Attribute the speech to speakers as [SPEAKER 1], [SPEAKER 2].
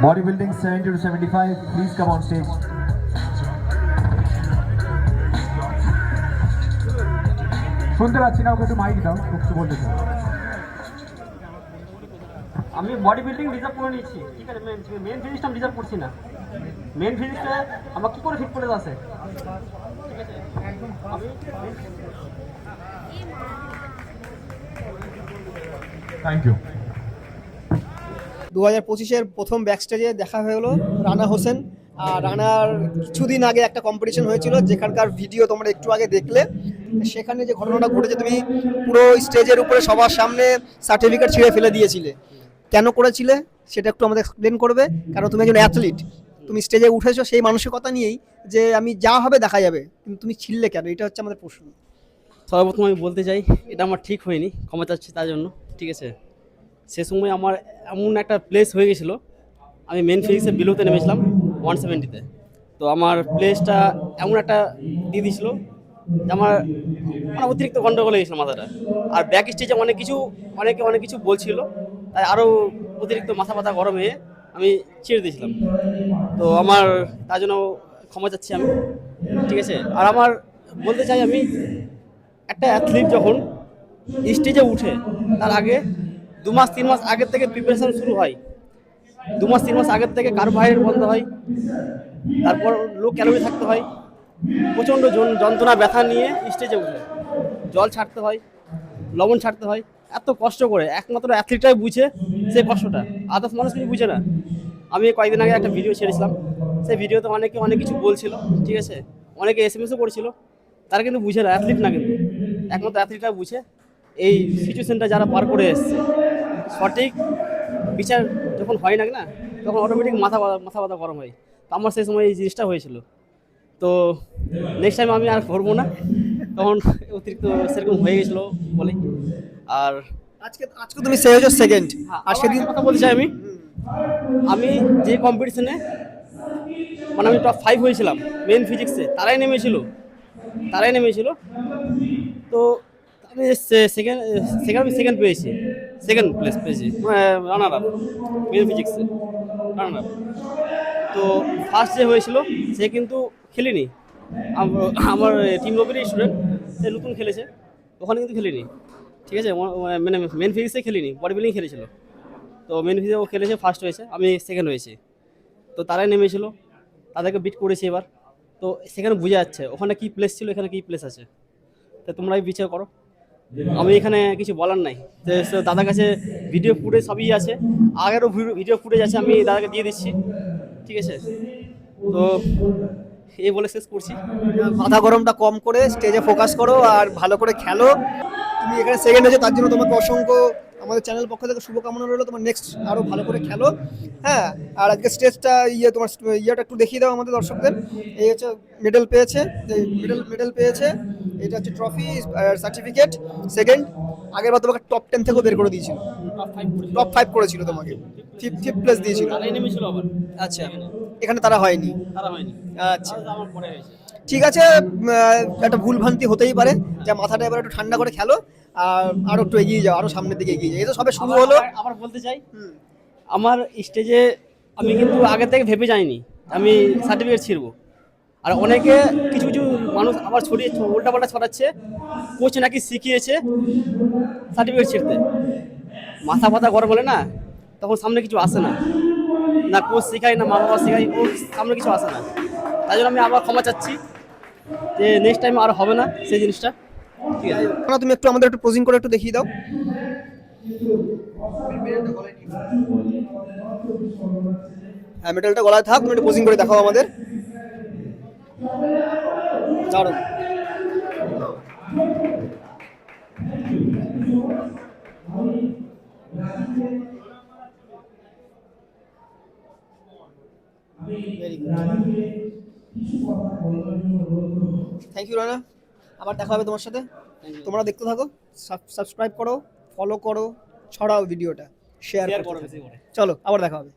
[SPEAKER 1] Bodybuilding 70 to 75, please come on stage. শুনতে পাচ্ছি না ওকে একটু মাইক দাও ও বলতে চাও
[SPEAKER 2] আমি বডি বিল্ডিং রিজার্ভ করে নিচ্ছি ঠিক আছে মেন ফিজিক্সটা আমি রিজার্ভ করছি না। মেন ফিজিক্সটা আমার কী করে ফিট করে আছে
[SPEAKER 1] থ্যাংক ইউ
[SPEAKER 3] দু হাজার পঁচিশের প্রথম ব্যাকস্টেজে দেখা হয়ে গেলো রানা হোসেন। আর রানার কিছুদিন আগে একটা কম্পিটিশন হয়েছিল যেখানকার ভিডিও তোমরা একটু আগে দেখলে। সেখানে যে ঘটনাটা ঘটেছে তুমি পুরো স্টেজের উপরে সবার সামনে সার্টিফিকেট ছিঁড়ে ফেলে দিয়েছিলে। কেন করেছিলে সেটা একটু আমাদের এক্সপ্লেন করবে। কারণ তুমি একজন অ্যাথলিট তুমি স্টেজে উঠেছো সেই মানসিকতা নিয়েই যে আমি যা হবে দেখা যাবে। কিন্তু তুমি ছিললে কেন? এটা হচ্ছে আমাদের প্রশ্ন।
[SPEAKER 2] সর্বপ্রথম আমি বলতে চাই, এটা আমার ঠিক হয়নি ক্ষমা চাচ্ছি তার জন্য, ঠিক আছে? সে সময় আমার এমন একটা প্লেস হয়ে গেছিল, আমি মেন ফিজিক্সে বিলোতে নেমেছিলাম ওয়ান সেভেন্টিতে তো। আমার প্লেসটা এমন একটা দিয়ে দিয়েছিলো, যে আমার মানে অতিরিক্ত গন্ডগোল হয়ে গেছিল মাথাটা। আর ব্যাক স্টেজে অনেক কিছু, অনেকে অনেক কিছু বলছিল, তাই আরও অতিরিক্ত মাথা ব্যথা গরম হয়ে আমি ছেড়ে দিয়েছিলাম। তো আমার, তার জন্য ক্ষমা চাচ্ছি আমি, ঠিক আছে? আর আমার বলতে চাই আমি, একটা অ্যাথলিট যখন স্টেজে উঠে, তার আগে দু মাস, তিন মাস আগের থেকে প্রিপারেশন শুরু হয়। দু মাস, তিন মাস আগের থেকে কার্বোহাইড্রেট বন্ধ হয়, তারপর লো ক্যালোরি থাকতে হয়, প্রচণ্ড যন্ত্রণা, ব্যথা নিয়ে স্টেজে উঠে। জল ছাড়তে হয়, লবণ ছাড়তে হয়, এত কষ্ট করে, একমাত্র অ্যাথলিটরাই বুঝে সেই কষ্টটা। আদার্স মানুষ কিছু বুঝে না। আমি কয়েকদিন আগে একটা ভিডিও ছেড়েছিলাম। সেই ভিডিওতে অনেকে অনেক কিছু বলছিল ঠিক আছে? অনেকে এস এম এসও করেছিল। তারা কিন্তু বুঝে না অ্যাথলিট না কিন্তু। একমাত্র অ্যাথলিটরা বুঝে এই সিচুয়েশনটা যারা পার করে এসছে। সঠিক বিচার যখন হয় না না তখন অটোমেটিক মাথা মাথা ব্যথা গরম হয়। তো আমার সেই সময় এই জিনিসটা হয়েছিল। তো নেক্সট টাইম আমি আর করব না। তখন অতিরিক্ত সেরকম হয়ে গেছিল বলে আর
[SPEAKER 3] আজকে আজকে তুমি সে সেকেন্ড
[SPEAKER 2] আজকে
[SPEAKER 3] সেদিন
[SPEAKER 2] কথা বলতে চাই আমি। আমি যে কম্পিটিশনে মানে আমি টপ ফাইভ হয়েছিলাম মেন ফিজিক্সে তারাই নেমেছিল তারাই নেমেছিল। তো আমি সেকেন্ড সেকেন্ড আমি সেকেন্ড পেয়েছি। সেকেন্ড প্লেস পেয়েছি। রানার আপ মেন ফিজিক্সে রানার আপ তো ফার্স্ট যে হয়েছিল সে কিন্তু খেলিনি। আম- আমার টিম লবির স্টুডেন্ট সে নতুন খেলেছে। ওখানে কিন্তু খেলিনি। ঠিক আছে? মানে মেন ফিজিক্সে খেলিনি বডি বিল্ডিং খেলেছিল। তো মেন ফিজিক্সে ও খেলেছে ফার্স্ট হয়েছে, আমি সেকেন্ড হয়েছি। তো তারাই নেমেছিল, তাদেরকে বিট করেছি এবার। তো সেখানে বোঝা যাচ্ছে, ওখানে কি প্লেস ছিল, এখানে কি প্লেস আছে। তো তোমরাই বিচার করো। আমি এখানে কিছু বলার নাই। দাদার কাছে ভিডিও ফুটেজ সবই আছে। আগেরও ভিডিও ফুটেজ আছে, আমি দাদাকে দিয়ে দিচ্ছি। ঠিক আছে? তো এই বলে শেষ করছি।
[SPEAKER 3] মাথা গরমটা কম করে স্টেজে ফোকাস করো আর ভালো করে খেলো। তুমি এখানে সেকেন্ড হয়েছে, তার জন্য তোমাকে অসংখ্য আমাদের চ্যানেল পক্ষ থেকে শুভকামনা রইল। তোমার নেক্সট আরও ভালো করে খেলো। হ্যাঁ আর আজকে স্টেজটা ইয়ে তোমার ইয়েটা একটু দেখিয়ে দাও আমাদের দর্শকদের। এই হচ্ছে মেডেল পেয়েছে মেডেল মেডেল পেয়েছে। এটা হচ্ছে ট্রফি সার্টিফিকেট সেকেন্ড আগের বার তোমাকে টপ টেন থেকেও বের করে দিয়েছিল।
[SPEAKER 2] টপ ফাইভ করেছিল
[SPEAKER 3] তোমাকে। ফিফথ ফিফথ প্লেস দিয়েছিল। আচ্ছা এখানে তারা হয়নি।
[SPEAKER 2] তারা হয়নি।
[SPEAKER 3] আচ্ছা।
[SPEAKER 2] আমার পরে হয়েছে।
[SPEAKER 3] ঠিক আছে একটা ভুল ভ্রান্তি হতেই পারে। যে মাথাটা এবার একটু ঠান্ডা করে খেলো আর আরও একটু এগিয়ে যাও আরও সামনের দিকে এগিয়ে যাও। এই তো সবে শুরু হলো।
[SPEAKER 2] আবার- আবার বলতে চাই আমার স্টেজে আমি কিন্তু আগে থেকে ভেবে যাইনি আমি সার্টিফিকেট ছিড়বো। আর অনেকে কিছু কিছু মানুষ আবার ছড়িয়ে উল্টাপাল্টা ছড়াচ্ছে কোচ নাকি শিখিয়েছে সার্টিফিকেট ছিঁড়তে। মাথা ফাথা গরম হলে না তখন সামনে কিছু আসে না। না কোচ শেখায় না মা বাবা শেখায় ও সামনে কিছু আসে না। তাই জন্য আমি আবার ক্ষমা চাচ্ছি। যে নেক্সট টাইম আর হবে না সেই জিনিসটা। ঠিক আছে
[SPEAKER 3] তুমি একটু আমাদের একটু পোজিং করে একটু দেখিয়ে দাও। হ্যাঁ মেডেলটা গলায় থাক তুমি একটু পোজিং করে দেখাও আমাদের। দাঁড়ো very good thank you Rana আবার দেখা হবে তোমার সাথে। তোমরা দেখতে থাকো সাবস্ক্রাইব করো ফলো করো ছড়াও ভিডিওটা শেয়ার
[SPEAKER 2] করে।
[SPEAKER 3] চলো আবার দেখা হবে।